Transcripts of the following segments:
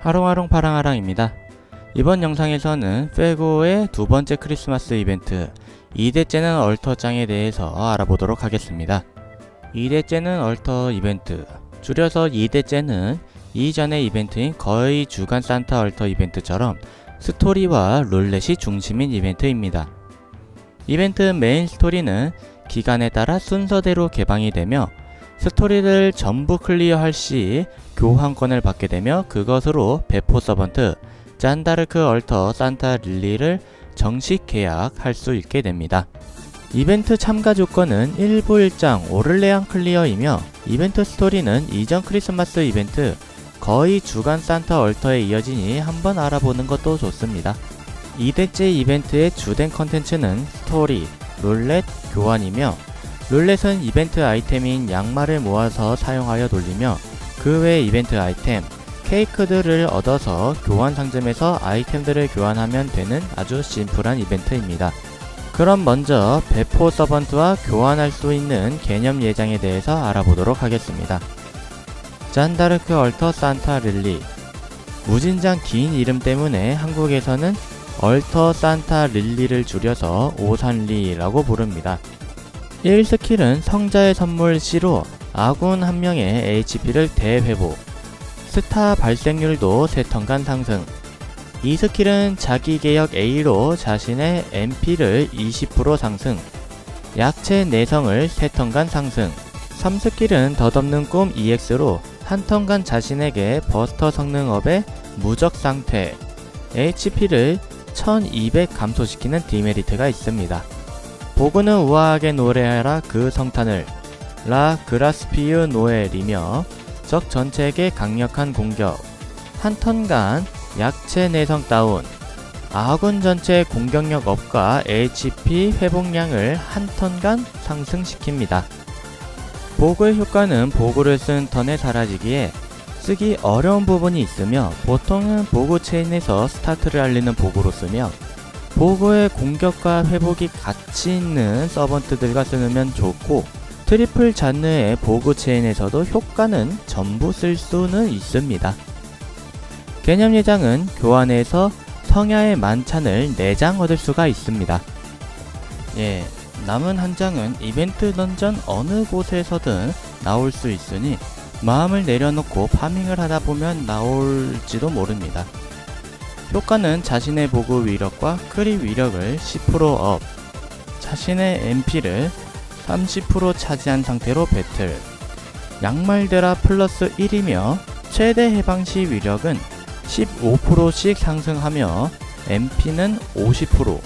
하롱하롱 파랑하랑입니다. 이번 영상에서는 페고의 두 번째 크리스마스 이벤트 2대째는 얼터장에 대해서 알아보도록 하겠습니다. 2대째는 얼터 이벤트 줄여서 2대째는 이전의 이벤트인 거의 주간 산타 얼터 이벤트처럼 스토리와 룰렛이 중심인 이벤트입니다. 이벤트 메인 스토리는 기간에 따라 순서대로 개방이 되며 스토리를 전부 클리어할 시 교환권을 받게 되며 그것으로 배포 서번트 짠다르크 얼터 산타 릴리를 정식 계약할 수 있게 됩니다. 이벤트 참가 조건은 1부 1장 오를레안 클리어이며 이벤트 스토리는 이전 크리스마스 이벤트 거의 주간 산타 얼터에 이어지니 한번 알아보는 것도 좋습니다. 2대째 이벤트의 주된 컨텐츠는 스토리, 룰렛, 교환이며 룰렛은 이벤트 아이템인 양말을 모아서 사용하여 돌리며 그 외 이벤트 아이템, 케이크들을 얻어서 교환 상점에서 아이템들을 교환하면 되는 아주 심플한 이벤트입니다. 그럼 먼저 배포 서번트와 교환할 수 있는 개념 예장에 대해서 알아보도록 하겠습니다. 잔다르크 얼터 산타 릴리 무진장 긴 이름 때문에 한국에서는 얼터 산타 릴리를 줄여서 오산리라고 부릅니다. 1스킬은 성자의 선물 C로 아군 한 명의 HP를 대회복, 스타 발생률도 3턴간 상승, 2스킬은 자기 개혁 A로 자신의 MP를 20% 상승, 약체 내성을 3턴간 상승, 3스킬은 덧없는 꿈 EX로 한 턴간 자신에게 버스터 성능업의 무적 상태, HP를 1200 감소시키는 디메리트가 있습니다. 보그는 우아하게 노래하라 그 성탄을 라 그라스피유 노엘이며 적 전체에게 강력한 공격 한 턴간 약체 내성 다운 아군 전체 공격력 업과 HP 회복량을 한 턴간 상승시킵니다. 보글 효과는 보글을 쓴 턴에 사라지기에 쓰기 어려운 부분이 있으며 보통은 보고 체인에서 스타트를 알리는 보고로 쓰며 보고의 공격과 회복이 같이 있는 서번트들과 쓰면 좋고 트리플 잔느의 보고 체인에서도 효과는 전부 쓸 수는 있습니다. 개념 예장은 교환에서 성야의 만찬을 4장 얻을 수가 있습니다. 예, 남은 한 장은 이벤트 던전 어느 곳에서든 나올 수 있으니 마음을 내려놓고 파밍을 하다 보면 나올지도 모릅니다. 효과는 자신의 보고 위력과 크리 위력을 10%업, 자신의 MP를 30% 차지한 상태로 배틀, 양말드라 플러스 1이며 최대 해방 시 위력은 15%씩 상승하며 MP는 50%,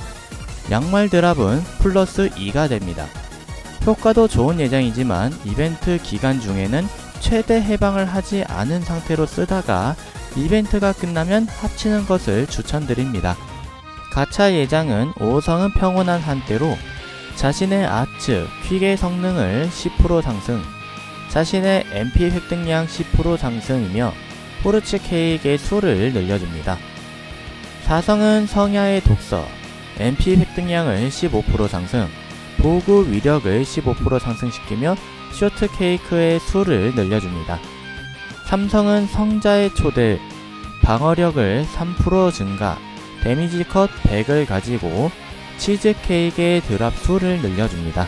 양말 드랍은 플러스 2가 됩니다. 효과도 좋은 예정이지만 이벤트 기간 중에는 최대 해방을 하지 않은 상태로 쓰다가 이벤트가 끝나면 합치는 것을 추천드립니다. 가차 예장은 5성은 평온한 한때로 자신의 아츠, 퀵의 성능을 10% 상승, 자신의 MP 획득량 10% 상승이며 포르츠 케이크의 수를 늘려줍니다. 4성은 성야의 독서, MP 획득량을 15% 상승, 보구 위력을 15% 상승시키며 쇼트 케이크의 수를 늘려줍니다. 삼성은 성자의 초대, 방어력을 3% 증가, 데미지 컷 100을 가지고 치즈 케이크의 드랍 수를 늘려줍니다.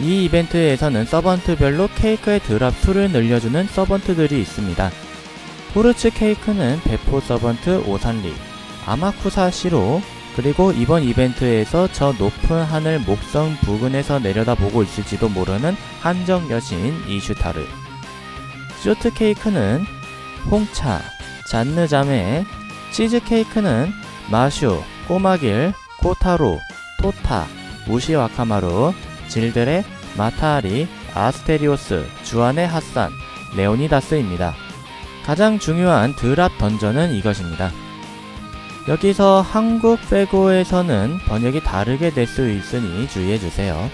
이 이벤트에서는 서번트별로 케이크의 드랍 수를 늘려주는 서번트들이 있습니다. 후르츠 케이크는 배포 서번트 오산리, 아마쿠사 시로 그리고 이번 이벤트에서 저 높은 하늘 목성 부근에서 내려다보고 있을지도 모르는 한정 여신 이슈타르. 쇼트 케이크는 홍차, 잔느자매, 치즈 케이크는 마슈, 꼬마길, 코타로, 토타, 무시와카마루, 질들의 마타아리, 아스테리오스, 주안의 핫산, 레오니다스입니다. 가장 중요한 드랍 던전은 이것입니다. 여기서 한국 페고에서는 번역이 다르게 될 수 있으니 주의해주세요.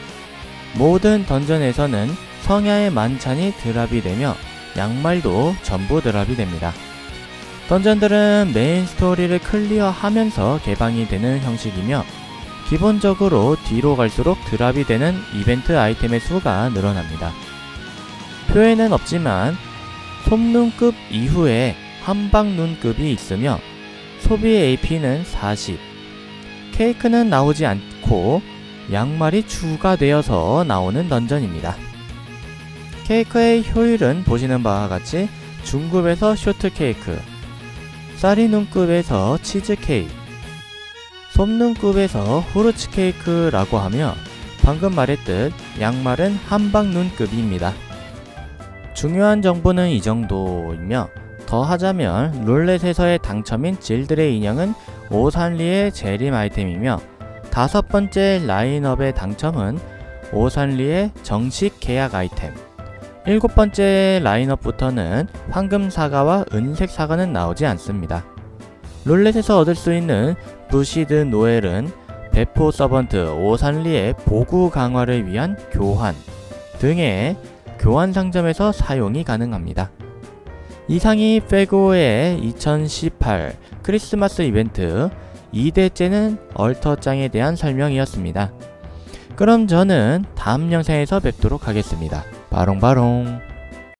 모든 던전에서는 성야의 만찬이 드랍이 되며 양말도 전부 드랍이 됩니다. 던전들은 메인 스토리를 클리어하면서 개방이 되는 형식이며 기본적으로 뒤로 갈수록 드랍이 되는 이벤트 아이템의 수가 늘어납니다. 표에는 없지만 솜눈급 이후에 한방 눈급이 있으며 소비 AP는 40. 케이크는 나오지 않고 양말이 추가되어서 나오는 던전입니다. 케이크의 효율은 보시는 바와 같이 중급에서 쇼트 케이크, 쌀이 눈급에서 치즈 케이크, 솜눈급에서 후르츠 케이크라고 하며 방금 말했듯 양말은 한방 눈급입니다. 중요한 정보는 이 정도이며 더 하자면 룰렛에서의 당첨인 질들의 인형은 오산리의 재림 아이템이며 다섯 번째 라인업의 당첨은 오산리의 정식 계약 아이템 일곱 번째 라인업부터는 황금 사과와 은색 사과는 나오지 않습니다. 룰렛에서 얻을 수 있는 부시드 노엘은 배포 서번트 오산리의 보구 강화를 위한 교환 등의 교환 상점에서 사용이 가능합니다. 이상이 페고의 2018 크리스마스 이벤트 2대째는 얼터장에 대한 설명이었습니다. 그럼 저는 다음 영상에서 뵙도록 하겠습니다. 바롱바롱